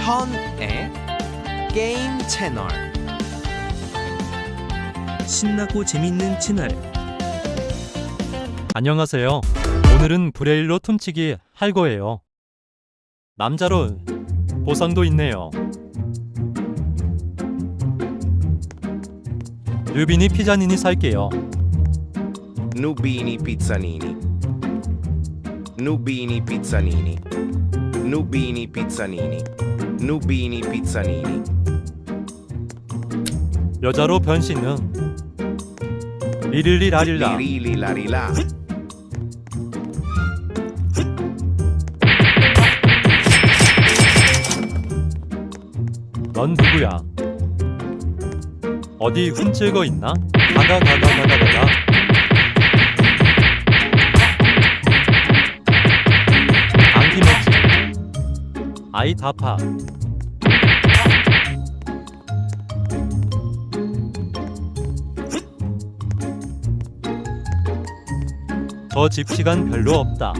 현의 게임 채널 신나고 재밌는 채널 안녕하세요. 오늘은 브레일로 tum치기 할 거예요. 남자로 보상도 있네요. 루비니 피자니니 살게요. Nubini Nubini Pizzanini. 여자로 변신은 리릴리 라릴라 Lirili Larila. 넌 누구야? 어디 훔칠 거 있나? 가가 가가 가가 가가 안티매치 아이 다파 저집 시간 별로 없다.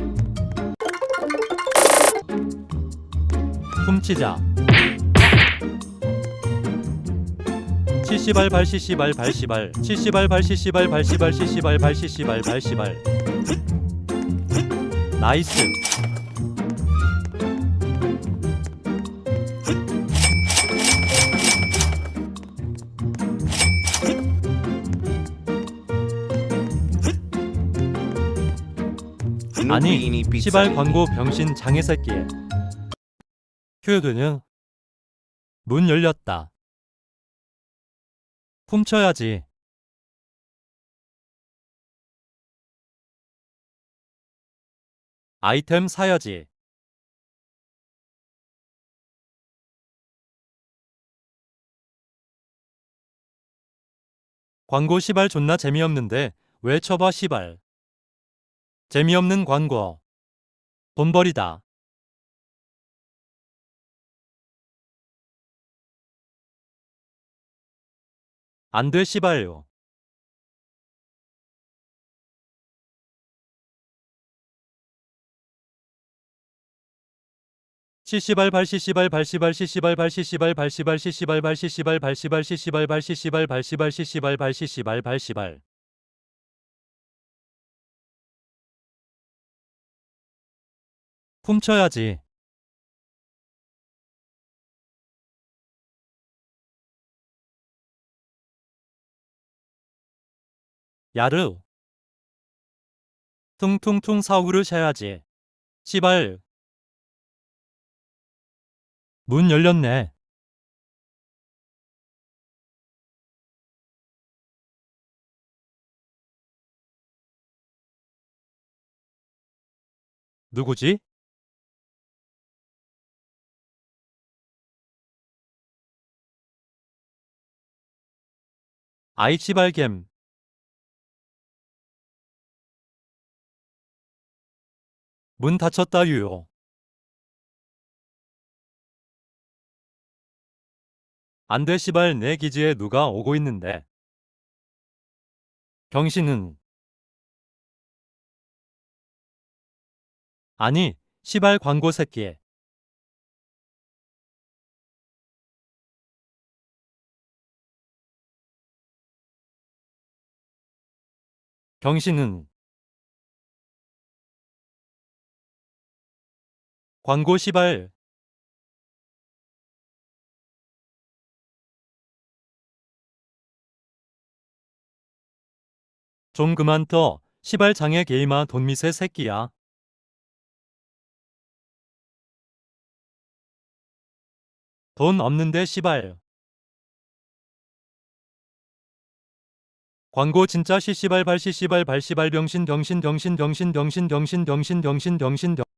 훔치자. 시시발 발 시시발 발 시발 시시발 발 시시발 발 시발 시시발 발 시시발 발 시발 나이스 아니 시발. 광고 병신 장애 새끼. 휴교는 문 열렸다. 훔쳐야지. 아이템 사야지. 광고 시발 존나 재미없는데 왜 쳐봐 시발 재미없는 광고 돈벌이다 안돼 시발요 시시발 발 시시발 발시발 시시발 발 시시발 발시발 시시발 발 시시발 발시발 시시발 발 시시발 발시발 시시발 발 시시발 발시발 훔쳐야지. 야르. 퉁퉁퉁 사우를 셔야지. 시발. 문 열렸네. 누구지? 아이 시발겜 문 닫혔다 유요. 안돼 시발 내 기지에 누가 오고 있는데. 경신은 아니 시발 광고 새끼. 경신은 광고 시발. 좀 그만 떠. 시발 장애 게이마 돈미세 새끼야. 돈 없는데 시발 광고 진짜 시시발 발 시시발 발 시발 병신 병신 병신 병신 병신 병신 병신 병신 병신 병